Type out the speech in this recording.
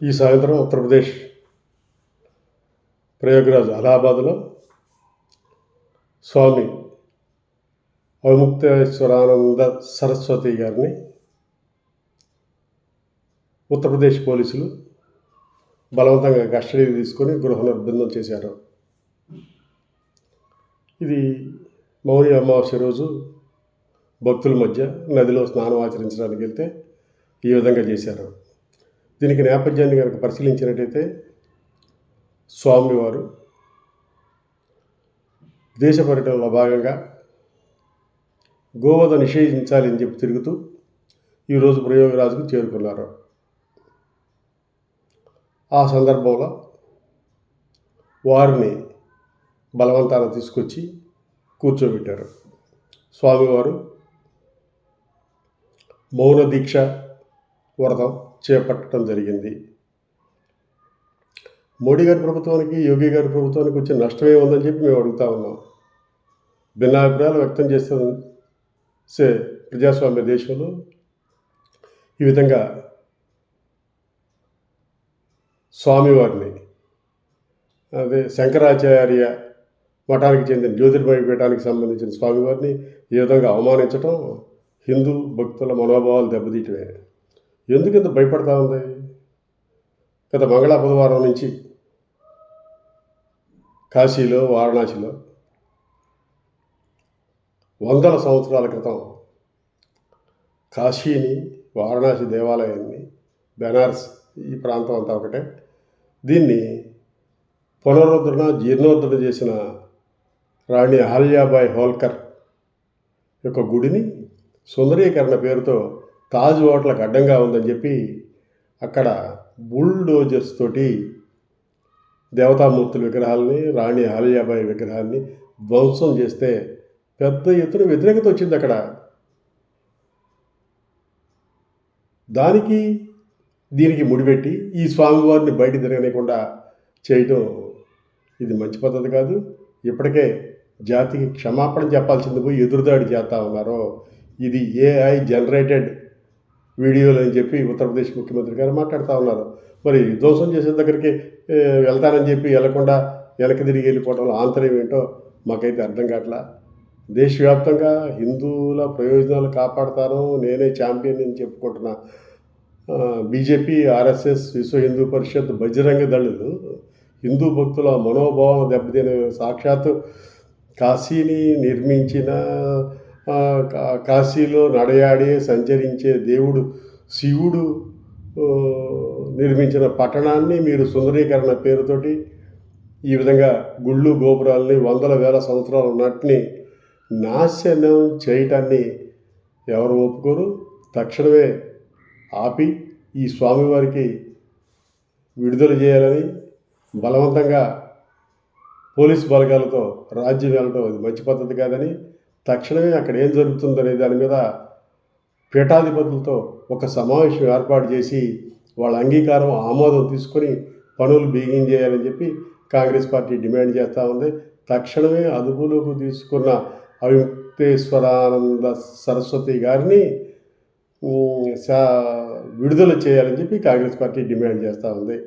ఈ సాయంత్రం ఉత్తరప్రదేశ్ ప్రయాగ్రాజ్ అలహాబాద్లో స్వామి అవముక్తేశ్వరానంద సరస్వతి గారిని ఉత్తరప్రదేశ్ పోలీసులు బలవంతంగా కస్టడీ తీసుకొని గృహ నిర్బంధం చేశారు. ఇది మౌని అమావాస్య రోజు భక్తుల మధ్య నదిలో స్నానం ఆచరించడానికి వెళ్తే ఈ విధంగా చేశారు. దీనికి నేపథ్యాన్ని కనుక పరిశీలించినట్టయితే స్వామివారు దేశ పర్యటనలో భాగంగా గోవధ నిషేధించాలి అని చెప్పి తిరుగుతూ ఈరోజు ప్రయోగరాజుకు చేరుకున్నారు. ఆ సందర్భంలో వారిని బలవంతాన తీసుకొచ్చి కూర్చోబెట్టారు. స్వామివారు మౌన దీక్ష వరద చేపట్టడం జరిగింది. మోడీ గారి ప్రభుత్వానికి యోగి గారి ప్రభుత్వానికి వచ్చే నష్టమే ఉందని చెప్పి మేము అడుగుతా ఉన్నాం. భిన్నాభిప్రాయాలు వ్యక్తం చేస్తున్న సే ప్రజాస్వామ్య దేశంలో ఈ విధంగా స్వామివారిని అదే శంకరాచార్య మఠానికి చెందిన జ్యోతిర్మయ పీఠానికి సంబంధించిన స్వామివారిని ఈ విధంగా అవమానించటం హిందూ భక్తుల మనోభావాలు దెబ్బతీయటమే. ఎందుకు ఇంత భయపడతా ఉంది? గత మంగళ బుధవారం నుంచి కాశీలో వారణాసిలో వందల సంవత్సరాల క్రితం కాశీని వారణాసి దేవాలయాన్ని బెనార్స్ ఈ ప్రాంతం అంతా ఒకటే దీన్ని పునరుద్ధరణ జీర్ణోద్ధరణ చేసిన రాణి అహల్యాబాయి హోల్కర్ యొక్క గుడిని సుందరీకరణ పేరుతో తాజ్ హోటల్కి అడ్డంగా ఉందని చెప్పి అక్కడ బుల్డోజర్స్ తోటి దేవతామూర్తుల విగ్రహాలని రాణి ఆలియాబాయి విగ్రహాన్ని ధ్వంసం చేస్తే పెద్ద ఎత్తున వ్యతిరేకత వచ్చింది అక్కడ. దానికి దీనికి ముడిపెట్టి ఈ స్వామివారిని బయట తిరగనేకుండా చేయటం ఇది మంచి పద్ధతి కాదు. ఇప్పటికే జాతికి క్షమాపణ చెప్పాల్సింది పోయి ఎదురుదాడి చేస్తూ ఉన్నారో ఇది ఏఐ జనరేటెడ్ వీడియోలు అని చెప్పి ఉత్తరప్రదేశ్ ముఖ్యమంత్రి గారు మాట్లాడుతూ ఉన్నారు. మరి ధ్వంసం చేసే దగ్గరికి వెళ్తానని చెప్పి వెళ్ళకుండా వెనక్కి తిరిగి వెళ్ళిపోవడంలో ఆంతర్యం ఏంటో మాకైతే అర్థం కావట్లా? దేశవ్యాప్తంగా హిందువుల ప్రయోజనాలు కాపాడతాను నేనే ఛాంపియన్ అని చెప్పుకుంటున్నా. బీజేపీ ఆర్ఎస్ఎస్ విశ్వ హిందూ పరిషత్ బజరంగ దళులు హిందూ భక్తుల మనోభావం దెబ్బతిన సాక్షాత్తు కాశీని నిర్మించిన కాశీలో నడయాడి సంచరించే దేవుడు శివుడు నిర్మించిన పట్టణాన్ని మీరు సుందరీకరణ పేరుతోటి ఈ విధంగా గుళ్ళు గోపురాలని వందల వేల సంవత్సరాలు నాటిని నాశనం చేయటాన్ని ఎవరు ఒప్పుకోరు? తక్షణమే ఆపి ఈ స్వామివారికి విడుదల చేయాలని బలవంతంగా పోలీస్ బలగాలతో రాజ్యం వెళ్ళడం అది మంచి పద్ధతి కాదని తక్షణమే అక్కడ ఏం జరుగుతుందనే దాని మీద పీఠాధిపతులతో ఒక సమావేశం ఏర్పాటు చేసి వాళ్ళ అంగీకారం ఆమోదం తీసుకొని పనులు బిగించేయాలని చెప్పి కాంగ్రెస్ పార్టీ డిమాండ్ చేస్తూ ఉంది. తక్షణమే అదుపులోకి తీసుకున్న అవిముక్తేశ్వరానంద సరస్వతి గారిని సా- విడుదల చేయాలని చెప్పి కాంగ్రెస్ పార్టీ డిమాండ్ చేస్తూ ఉంది.